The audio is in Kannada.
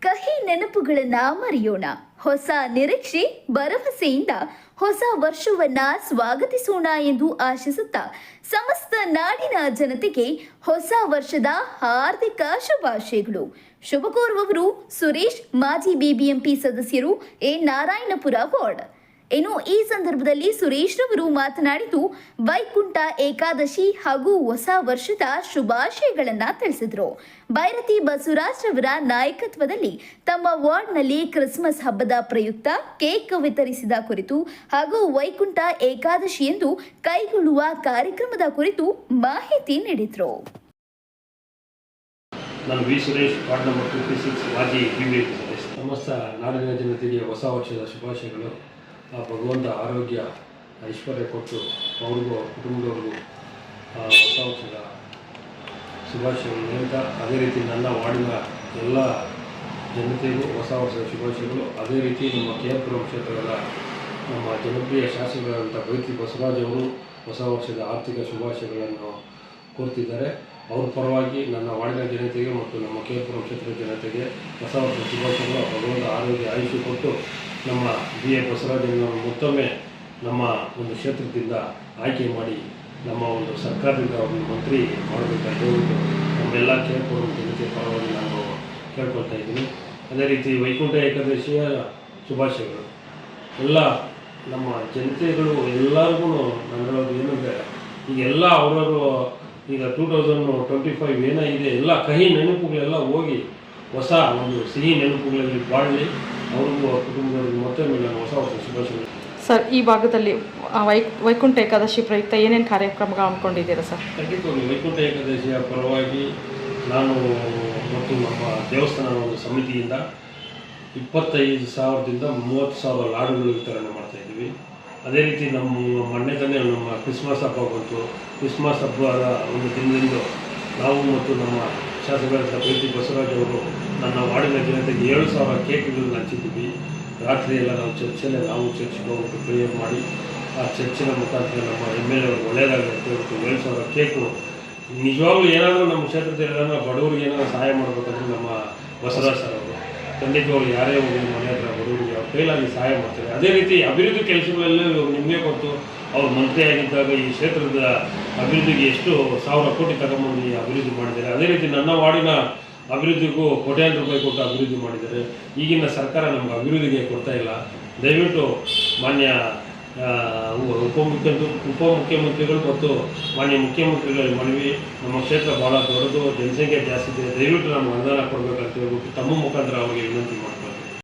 ಕಹಿ ನೆನಪುಗಳನ್ನ ಮರೆಯೋಣ. ಹೊಸ ನಿರೀಕ್ಷೆ, ಭರವಸೆಯಿಂದ ಹೊಸ ವರ್ಷವನ್ನ ಸ್ವಾಗತಿಸೋಣ ಎಂದು ಆಶಿಸುತ್ತಾ ಸಮಸ್ತ ನಾಡಿನ ಜನತೆಗೆ ಹೊಸ ವರ್ಷದ ಹಾರ್ದಿಕ ಶುಭಾಶಯಗಳು. ಶುಭ ಕೋರುವವರು ಸುರೇಶ್, ಮಾಜಿ ಬಿಬಿಎಂಪಿ ಸದಸ್ಯರು ಎ ನಾರಾಯಣಪುರ ವಾರ್ಡ್. ಇನ್ನು ಈ ಸಂದರ್ಭದಲ್ಲಿ ಸುರೇಶ್ ರವರು ಮಾತನಾಡಿದ್ದು, ವೈಕುಂಠ ಏಕಾದಶಿ ಹಾಗೂ ಹೊಸ ವರ್ಷದ ಶುಭಾಶಯಗಳನ್ನು ತಿಳಿಸಿದರು. ಭೈರತಿ ಬಸವರಾಜ್ ರವರ ನಾಯಕತ್ವದಲ್ಲಿ ತಮ್ಮ ವಾರ್ಡ್ನಲ್ಲಿ ಕ್ರಿಸ್ಮಸ್ ಹಬ್ಬದ ಪ್ರಯುಕ್ತ ಕೇಕ್ ವಿತರಿಸಿದ ಕುರಿತು ಹಾಗೂ ವೈಕುಂಠ ಏಕಾದಶಿ ಎಂದು ಕೈಗೊಳ್ಳುವ ಕಾರ್ಯಕ್ರಮದ ಕುರಿತು ಮಾಹಿತಿ ನೀಡಿದರು. ನಾನು V Suresh, ward number fifty six ಮಾಜಿ ಬಿ ಸಮಸ್ತ ನಾಡಿನ ಜನತೆಗೆ ಹೊಸ ವರ್ಷದ ಶುಭಾಶಯಗಳು. ಆ ಭಗವಂತ ಆರೋಗ್ಯ, ಐಶ್ವರ್ಯ ಕೊಟ್ಟು ಅವ್ರಿಗೂ ಅವ್ರ ಕುಟುಂಬದವ್ರಿಗೂ ಹೊಸ ವರ್ಷದ ಶುಭಾಶಯಗಳು ಹೇಳ್ತಾ, ಅದೇ ರೀತಿ ನನ್ನ ವಾರ್ಡಿನ ಎಲ್ಲ ಜನತೆಗೂ ಹೊಸ ವರ್ಷದ ಶುಭಾಶಯಗಳು. ಅದೇ ರೀತಿ ನಮ್ಮ ಕೆ ಆರ್ ಪುರಂ ಕ್ಷೇತ್ರದ ನಮ್ಮ ಜನಪ್ರಿಯ ಶಾಸಕರಾದಂಥ ಬೈತಿ ಬಸವರಾಜ್ ಅವರು ಹೊಸ ವರ್ಷದ ಆರ್ಥಿಕ ಶುಭಾಶಯಗಳನ್ನು ಕೋರ್ತಿದ್ದಾರೆ. ಅವ್ರ ಪರವಾಗಿ ನನ್ನ ವಾರ್ಡಿನ ಜನತೆಗೆ ಮತ್ತು ನಮ್ಮ ಕೆ ಕ್ಷೇತ್ರದ ಜನತೆಗೆ ಹೊಸ ವರ್ಷ ಶುಭಾಶಯಗಳು. ಭಗವಂತ ಆರೋಗ್ಯ ಆಯುಷ್ಯ ಕೊಟ್ಟು ನಮ್ಮ ಬಿ ಎ ಬಸವರಾಜನವರು ಮತ್ತೊಮ್ಮೆ ನಮ್ಮ ಒಂದು ಕ್ಷೇತ್ರದಿಂದ ಆಯ್ಕೆ ಮಾಡಿ ನಮ್ಮ ಒಂದು ಸರ್ಕಾರದಿಂದ ಒಂದು ಮಂತ್ರಿ ಹೇಳ್ಬಿಟ್ಟು ನಮ್ಮೆಲ್ಲ ಕೆ ಜನತೆ ಪರವಾಗಿ ನಾನು ಕೇಳ್ಕೊಳ್ತಾ ಇದ್ದೀನಿ. ಅದೇ ರೀತಿ ವೈಕುಂಠ ಏಕಾದಶಿಯ ಶುಭಾಶಯಗಳು. ಎಲ್ಲ ನಮ್ಮ ಜನತೆಗಳು ಎಲ್ಲರಿಗೂ ನಾನು ಹೇಳೋದು ಏನಂದರೆ ಈಗೆಲ್ಲ ಅವರವರು ಈಗ ಟೂ ತೌಸಂಡ್ ಟ್ವೆಂಟಿ ಫೈವ್ ಏನಾಗಿದೆ ಎಲ್ಲ ಕಹಿ ನೆನಪುಗಳೆಲ್ಲ ಹೋಗಿ ಹೊಸ ಒಂದು ಸಿಹಿ ನೆನಪುಗಳಲ್ಲಿ ಬಾಳಲಿ. ಅವ್ರಿಗೂ ಅವ್ರ ಕುಟುಂಬದವ್ರಿಗೂ ಮತ್ತೊಮ್ಮೆ ನಾನು ಹೊಸ ಹೊಸ ಶುಭಾಶಯ ಸರ್ ಈ ಭಾಗದಲ್ಲಿ ವೈ ವೈಕುಂಠ ಏಕಾದಶಿ ಪ್ರಯುಕ್ತ ಏನೇನು ಕಾರ್ಯಕ್ರಮಗಳು ಹಮ್ಮಿಕೊಂಡಿದ್ದೀರಾ ಸರ್? ಖಂಡಿತವಾಗಿ ವೈಕುಂಠ ಏಕಾದಶಿಯ ಪರವಾಗಿ ನಾನು ಮತ್ತು ನಮ್ಮ ದೇವಸ್ಥಾನದ ಒಂದು ಸಮಿತಿಯಿಂದ ಇಪ್ಪತ್ತೈದು ಸಾವಿರದಿಂದ ಮೂವತ್ತು ಸಾವಿರ ಲಾಡುಗಳು ವಿತರಣೆ ಮಾಡ್ತಾ ಇದ್ದೀವಿ. ಅದೇ ರೀತಿ ನಮ್ಮ ಮೊನ್ನೆ ತಾನೇ ನಮ್ಮ ಕ್ರಿಸ್ಮಸ್ ಹಬ್ಬ ಬಂತು. ಕ್ರಿಸ್ಮಸ್ ಹಬ್ಬದ ಒಂದು ದಿನದಿಂದ ನಾವು ಮತ್ತು ನಮ್ಮ ಶಾಸಕರಾದ ಪ್ರೀತಿ ಬಸವರಾಜ್ ಅವರು ನನ್ನ ವಾರ್ಡಿನ ಜನತೆಗೆ ಏಳು ಸಾವಿರ ಕೇಕ್ಗಳನ್ನು ಹಂಚಿದ್ದೀವಿ ರಾತ್ರಿ ಎಲ್ಲ ನಾವು ಚರ್ಚಲ್ಲೇ ನಾವು ಚರ್ಚ್ಗೆ ಹೋಗ್ಬಿಟ್ಟು ಪ್ರೇಯರ್ ಮಾಡಿ, ಆ ಚರ್ಚಿನ ಮುಖಾಂತರ ನಮ್ಮ ಎಂ ಎಲ್ ಎ ಅವರು ಒಳ್ಳೆಯದಾಗಲಿ ಅಂತ ಹೇಳ್ಬಿಟ್ಟು ಏಳು ಸಾವಿರ ಕೇಕು ನಿಜವಾಗ್ಲೂ ಏನಾದರೂ ನಮ್ಮ ಕ್ಷೇತ್ರದಲ್ಲಿ ಏನಾದರೂ ಬಡವರಿಗೆ ಏನಾದರೂ ಸಹಾಯ ಮಾಡಬೇಕಂದ್ರೆ ನಮ್ಮ ಬಸವರಾಜ್ ಸರ್ ಅವರು. ಖಂಡಿತವಾಗ್ಲೂ ಯಾರೇ ಹೋಗಿ ಮನೆ ಹತ್ರ ಬಡವರಿಗೆ ಅವ್ರ ಕೈಲಾಗಿ ಸಹಾಯ ಮಾಡ್ತಾರೆ. ಅದೇ ರೀತಿ ಅಭಿವೃದ್ಧಿ ಕೆಲಸಗಳಲ್ಲೂ ನಿಮಗೆ ಕೊಟ್ಟು ಅವ್ರು ಮಂತ್ರಿ ಆಗಿದ್ದಾಗ ಈ ಕ್ಷೇತ್ರದ ಅಭಿವೃದ್ಧಿಗೆ ಎಷ್ಟು ಸಾವಿರ ಕೋಟಿ ತಗೊಂಬಂದು ಅಭಿವೃದ್ಧಿ ಮಾಡಿದ್ದಾರೆ. ಅದೇ ರೀತಿ ನನ್ನ ವಾರ್ಡಿನ ಅಭಿವೃದ್ಧಿಗೂ ಕೋಟ್ಯಾಂತರ ರೂಪಾಯಿ ಕೊಟ್ಟು ಅಭಿವೃದ್ಧಿ ಮಾಡಿದ್ದಾರೆ. ಈಗಿನ ಸರ್ಕಾರ ನಮ್ಗೆ ಅಭಿವೃದ್ಧಿಗೆ ಕೊಡ್ತಾ ಇಲ್ಲ. ದಯವಿಟ್ಟು ಮಾನ್ಯ ಆ, ಉ- ಉಪಮುಖ್ಯಮಂತ್ರಿ ಉಪಮುಖ್ಯಮಂತ್ರಿಗಳು ಮತ್ತು ಮಾನ್ಯ ಮುಖ್ಯಮಂತ್ರಿಗಳ ಮನವಿ ನಮ್ಮ ಕ್ಷೇತ್ರ ಭಾಳ ದೊಡ್ಡದು ಜನಸಂಖ್ಯೆ ಜಾಸ್ತಿ ಇದೆ. ದಯವಿಟ್ಟು ನಮ್ಗೆ ಅನುದಾನ ಕೊಡಬೇಕಂತ ಹೇಳ್ಬಿಟ್ಟು ತಮ್ಮ ಮುಖಾಂತರ ಅವರಿಗೆ ವಿನಂತಿ ಮಾಡ್ತಾರೆ